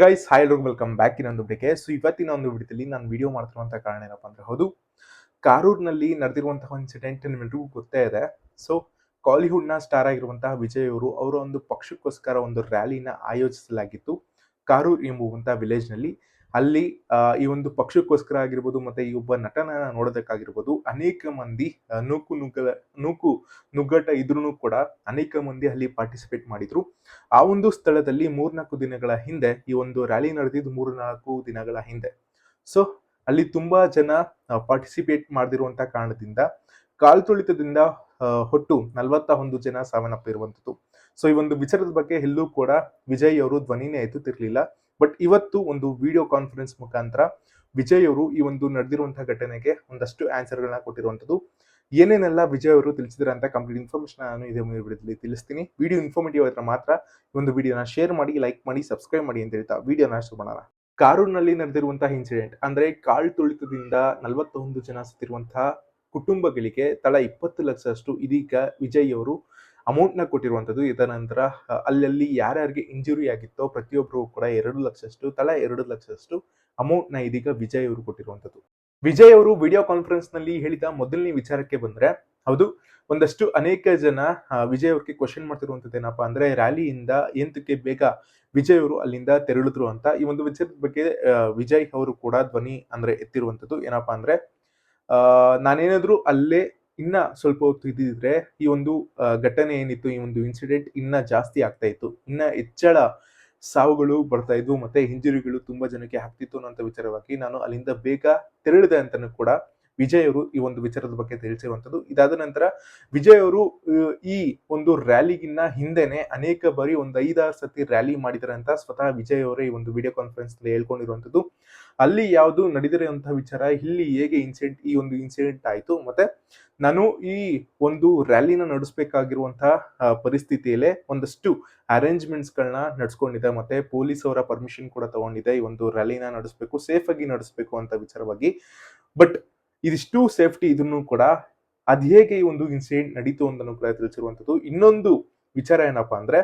Guys hi ಎಲ್ರು welcome back ಇನ್ನೊಂದು ಬಿಡಿಕೆ ಸೊ ಇವತ್ತಿನ ಒಂದು ಬಿಡಿತಲ್ಲಿ ನಾನು ವಿಡಿಯೋ ಮಾಡ್ತಿರುವಂಥ ಕಾರಣ ಏನಪ್ಪ ಅಂದ್ರೆ ಹೌದು, ಕಾರೂರ್ನಲ್ಲಿ ನಡೆದಿರುವಂತಹ ಇನ್ಸಿಡೆಂಟ್ ನಿಮ್ಮೆಲ್ರಿಗೂ ಗೊತ್ತೇ ಇದೆ. ಸೊ ಕಾಲಿವುಡ್ನ ಸ್ಟಾರ್ ಆಗಿರುವಂತಹ ವಿಜಯ್ ಅವರು ಅವರ ಒಂದು ಪಕ್ಷಕ್ಕೋಸ್ಕರ ಒಂದು ರ್ಯಾಲಿನ ಆಯೋಜಿಸಲಾಗಿತ್ತು. ಕಾರೂರ್ ಎಂಬುವಂಥ ವಿಲೇಜ್ನಲ್ಲಿ ಅಲ್ಲಿ ಈ ಒಂದು ಪಕ್ಷಕ್ಕೋಸ್ಕರ ಆಗಿರ್ಬೋದು ಮತ್ತೆ ಈ ಒಬ್ಬ ನಟನ ನೋಡೋದಕ್ಕಾಗಿರ್ಬೋದು ಅನೇಕ ಮಂದಿ ನೂಕು ನುಗ್ಗಲ, ನೂಕು ನುಗ್ಗಟ ಇದ್ರೂ ಕೂಡ ಅನೇಕ ಮಂದಿ ಅಲ್ಲಿ ಪಾರ್ಟಿಸಿಪೇಟ್ ಮಾಡಿದ್ರು. ಆ ಒಂದು ಸ್ಥಳದಲ್ಲಿ ಮೂರ್ನಾಲ್ಕು ದಿನಗಳ ಹಿಂದೆ ಈ ಒಂದು ರ್ಯಾಲಿ ನಡೆದಿದ್ದು ಮೂರ್ನಾಲ್ಕು ದಿನಗಳ ಹಿಂದೆ. ಸೊ ಅಲ್ಲಿ ತುಂಬಾ ಜನ ಪಾರ್ಟಿಸಿಪೇಟ್ ಮಾಡದಿರುವಂತ ಕಾರಣದಿಂದ ಕಾಲ್ತುಳಿತದಿಂದ ತುಳಿತದಿಂದ ಹೊಟ್ಟು ನಲವತ್ತ ಒಂದು ಜನ ಸಾವನ್ನಪ್ಪಿರುವಂಥದ್ದು. ಸೊ ಈ ಒಂದು ವಿಚಾರದ ಬಗ್ಗೆ ಎಲ್ಲೂ ಕೂಡ ವಿಜಯ್ ಅವರು ಧ್ವನಿನೇ ಎತ್ತುತ್ತಿರ್ಲಿಲ್ಲ. ಬಟ್ ಇವತ್ತು ಒಂದು ವಿಡಿಯೋ ಕಾನ್ಫರೆನ್ಸ್ ಮುಖಾಂತರ ವಿಜಯ್ ಅವರು ಈ ಒಂದು ನಡೆದಿರುವಂತಹ ಘಟನೆಗೆ ಒಂದಷ್ಟು ಆನ್ಸರ್ಗಳನ್ನ ಕೊಟ್ಟಿರುವಂಥದ್ದು. ಏನೇನೆಲ್ಲ ವಿಜಯ್ ಅವರು ತಿಳಿಸಿದ್ರೆ ಅಂತ ಕಂಪ್ಲೀಟ್ ಇನ್ಫಾರ್ಮೇಶನ್ ನಾನು ಇದೇ ವಿಡಿಯೋದಲ್ಲಿ ತಿಳಿಸ್ತೀನಿ. ವಿಡಿಯೋ ಇನ್ಫಾರ್ಮೇಟಿವ್ ಆದ್ರೆ ಮಾತ್ರ ಒಂದು ವಿಡಿಯೋನ ಶೇರ್ ಮಾಡಿ ಲೈಕ್ ಮಾಡಿ ಸಬ್ಸ್ಕ್ರೈಬ್ ಮಾಡಿ ಅಂತ ಹೇಳ್ತಾ ವಿಡಿಯೋನ ಶುರು ಮಾಡೋಣ. ಕಾರೂರಿನಲ್ಲಿ ನಡೆದಿರುವಂತಹ ಇನ್ಸಿಡೆಂಟ್ ಅಂದ್ರೆ ಕಾಳ್ ತುಳಿತದಿಂದ ನಲವತ್ತೊಂದು ಜನ ಸತ್ತಿರುವಂತಹ ಕುಟುಂಬಗಳಿಗೆ ತಲಾ ಇಪ್ಪತ್ತು ಲಕ್ಷದಷ್ಟು ಇದೀಗ ವಿಜಯ್ ಅವರು ಅಮೌಂಟ್ನ ಕೊಟ್ಟಿರುವಂತದ್ದು ಇದರ ನಂತರ ಅಲ್ಲಲ್ಲಿ ಯಾರ್ಯಾರಿಗೆ ಇಂಜುರಿ ಆಗಿತ್ತೋ ಪ್ರತಿಯೊಬ್ಬರು ಕೂಡ ಎರಡು ಲಕ್ಷಷ್ಟು ತಲಾ ಎರಡು ಲಕ್ಷಷ್ಟು ಅಮೌಂಟ್ನ ಇದೀಗ ವಿಜಯ್ ಅವರು ಕೊಟ್ಟಿರುವಂತದ್ದು ವಿಜಯ್ ಅವರು ವಿಡಿಯೋ ಕಾನ್ಫರೆನ್ಸ್ನಲ್ಲಿ ಹೇಳಿದ ಮೊದಲನೇ ವಿಚಾರಕ್ಕೆ ಬಂದ್ರೆ, ಹೌದು, ಒಂದಷ್ಟು ಅನೇಕ ಜನ ವಿಜಯ್ ಅವ್ರಿಗೆ ಕ್ವಶನ್ ಮಾಡ್ತಿರುವಂತದ್ದು ಏನಪ್ಪಾ ಅಂದ್ರೆ ರ್ಯಾಲಿಯಿಂದ ಎಂತಕ್ಕೆ ಬೇಗ ವಿಜಯ್ ಅವರು ಅಲ್ಲಿಂದ ತೆರಳಿದ್ರು ಅಂತ ಈ ಒಂದು ವಿಚಾರದ ಬಗ್ಗೆ ವಿಜಯ್ ಅವರು ಕೂಡ ಧ್ವನಿ ಅಂದ್ರೆ ಎತ್ತಿರುವಂತದ್ದು ಏನಪ್ಪಾ ಅಂದ್ರೆ ನಾನೇನಾದ್ರೂ ಅಲ್ಲೇ ಇನ್ನ ಸ್ವಲ್ಪ ಹೊತ್ತು ಇದ್ದಿದ್ರೆ ಈ ಒಂದು ಘಟನೆ ಏನಿತ್ತು, ಈ ಒಂದು ಇನ್ಸಿಡೆಂಟ್ ಇನ್ನ ಜಾಸ್ತಿ ಆಗ್ತಾ ಇತ್ತು. ಇನ್ನ ಹೆಚ್ಚಳ ಸಾವುಗಳು ಬರ್ತಾ ಇದ್ವು, ಮತ್ತೆ ಇಂಜುರಿಗಳು ತುಂಬಾ ಜನಕ್ಕೆ ಆಗ್ತಿತ್ತು ಅನ್ನೋಂಥ ವಿಚಾರವಾಗಿ ನಾನು ಅಲ್ಲಿಂದ ಬೇಗ ತೆರಳಿದೆ ಅಂತಾನು ಕೂಡ ವಿಜಯ್ ಅವರು ಈ ಒಂದು ವಿಚಾರದ ಬಗ್ಗೆ ತಿಳಿಸಿರುವಂಥದ್ದು. ಇದಾದ ನಂತರ ವಿಜಯ್ ಅವರು ಈ ಒಂದು ರ್ಯಾಲಿಗಿನ್ನ ಹಿಂದೆನೆ ಅನೇಕ ಬಾರಿ ಒಂದು ಐದಾರು ಸತಿ ರ್ಯಾಲಿ ಮಾಡಿದ್ದಾರೆ ಅಂತ ಸ್ವತಃ ವಿಜಯ್ ಅವರೇ ಈ ಒಂದು ವಿಡಿಯೋ ಕಾನ್ಫರೆನ್ಸ್ನಲ್ಲಿ ಹೇಳ್ಕೊಂಡಿರುವಂತದ್ದು ಅಲ್ಲಿ ಯಾವುದು ನಡೆದಿರುವಂತಹ ವಿಚಾರ, ಇಲ್ಲಿ ಹೇಗೆ ಇನ್ಸಿಡೆಂಟ್, ಈ ಒಂದು ಇನ್ಸಿಡೆಂಟ್ ಆಯ್ತು, ಮತ್ತೆ ನಾನು ಈ ಒಂದು ರ್ಯಾಲಿನ ನಡೆಸಬೇಕಾಗಿರುವಂತಹ ಪರಿಸ್ಥಿತಿಯಲ್ಲೇ ಒಂದಷ್ಟು ಅರೇಂಜ್ಮೆಂಟ್ಸ್ ಗಳನ್ನ ನಡ್ಸ್ಕೊಂಡಿದೆ ಮತ್ತೆ ಪೊಲೀಸ್ ಅವರ ಪರ್ಮಿಷನ್ ಕೂಡ ತಗೊಂಡಿದೆ ಈ ಒಂದು ರ್ಯಾಲಿನ ನಡೆಸಬೇಕು ಸೇಫ್ ಆಗಿ ನಡೆಸಬೇಕು ಅಂತ ವಿಚಾರವಾಗಿ. ಬಟ್ ಇದಿಷ್ಟು ಸೇಫ್ಟಿ ಇದನ್ನು ಕೂಡ ಅದ್ ಹೇಗೆ ಈ ಒಂದು ಇನ್ಸಿಡೆಂಟ್ ನಡೀತು ಅಂತ ಕೂಡ ತಿಳಿಸಿರುವಂತದ್ದು ಇನ್ನೊಂದು ವಿಚಾರ ಏನಪ್ಪಾ ಅಂದ್ರೆ,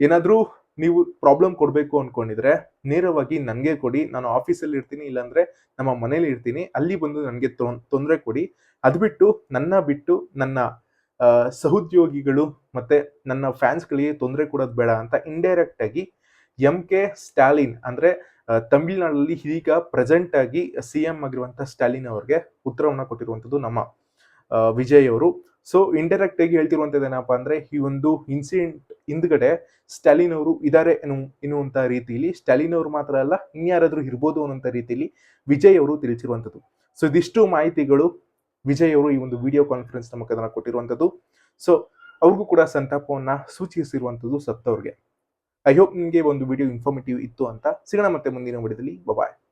ಏನಾದ್ರೂ ನೀವು ಪ್ರಾಬ್ಲಮ್ ಕೊಡಬೇಕು ಅನ್ಕೊಂಡಿದ್ರೆ ನೇರವಾಗಿ ನನಗೆ ಕೊಡಿ, ನಾನು ಆಫೀಸಲ್ಲಿ ಇರ್ತೀನಿ, ಇಲ್ಲಾಂದ್ರೆ ನಮ್ಮ ಮನೇಲಿ ಇರ್ತೀನಿ, ಅಲ್ಲಿ ಬಂದು ನನಗೆ ತೊಂದರೆ ಕೊಡಿ. ಅದು ಬಿಟ್ಟು ನನ್ನ ಬಿಟ್ಟು ನನ್ನ ಸಹೋದ್ಯೋಗಿಗಳು ಮತ್ತೆ ನನ್ನ ಫ್ಯಾನ್ಸ್ಗಳಿಗೆ ತೊಂದರೆ ಕೊಡೋದು ಬೇಡ ಅಂತ ಇಂಡೈರೆಕ್ಟ್ ಆಗಿ ಎಂ ಕೆ ಸ್ಟಾಲಿನ್ ಅಂದ್ರೆ ತಮಿಳ್ನಾಡಲ್ಲಿ ಈಗ ಪ್ರೆಸೆಂಟ್ ಆಗಿ ಸಿ ಎಂ ಆಗಿರುವಂತಹ ಸ್ಟಾಲಿನ್ ಅವರಿಗೆ ಉತ್ತರವನ್ನು ಕೊಟ್ಟಿರುವಂತದ್ದು ನಮ್ಮ ವಿಜಯ್ ಅವರು. ಸೊ ಇಂಡೈರೆಕ್ಟ್ ಆಗಿ ಹೇಳ್ತಿರುವಂತದ್ದು ಏನಪ್ಪಾ ಅಂದ್ರೆ, ಈ ಒಂದು ಇನ್ಸಿಡೆಂಟ್ ಹಿಂದ್ಗಡೆ ಸ್ಟಾಲಿನ್ ಅವರು ಇದಾರೆ ಎನ್ನು ಎನ್ನುವಂಥ ರೀತಿಯಲ್ಲಿ ಸ್ಟಾಲಿನ್ ಅವರು ಮಾತ್ರ ಅಲ್ಲ, ಇನ್ಯಾರಾದ್ರೂ ಇರ್ಬೋದು ಅನ್ನುವಂತ ರೀತಿಯಲ್ಲಿ ವಿಜಯ್ ಅವರು ತಿಳಿಸಿರುವಂತದ್ದು ಸೊ ಇದಿಷ್ಟು ಮಾಹಿತಿಗಳು ವಿಜಯ್ ಅವರು ಈ ಒಂದು ವಿಡಿಯೋ ಕಾನ್ಫರೆನ್ಸ್ ನಮಗೆ ಕೊಟ್ಟಿರುವಂಥದ್ದು. ಸೊ ಅವ್ರಿಗೂ ಕೂಡ ಸಂತಾಪವನ್ನ ಸೂಚಿಸಿರುವಂತದ್ದು ಸತ್ತವ್ರಿಗೆ. ಐ ಹೋಪ್ ನಿಮಗೆ ಒಂದು ವಿಡಿಯೋ ಇನ್ಫಾರ್ಮೇಟಿವ್ ಇತ್ತು ಅಂತ ಸಿಗೋಣ ಮತ್ತೆ ಮುಂದಿನ ವಿಡಿಯೋದಲ್ಲಿ. ಬಾಯ್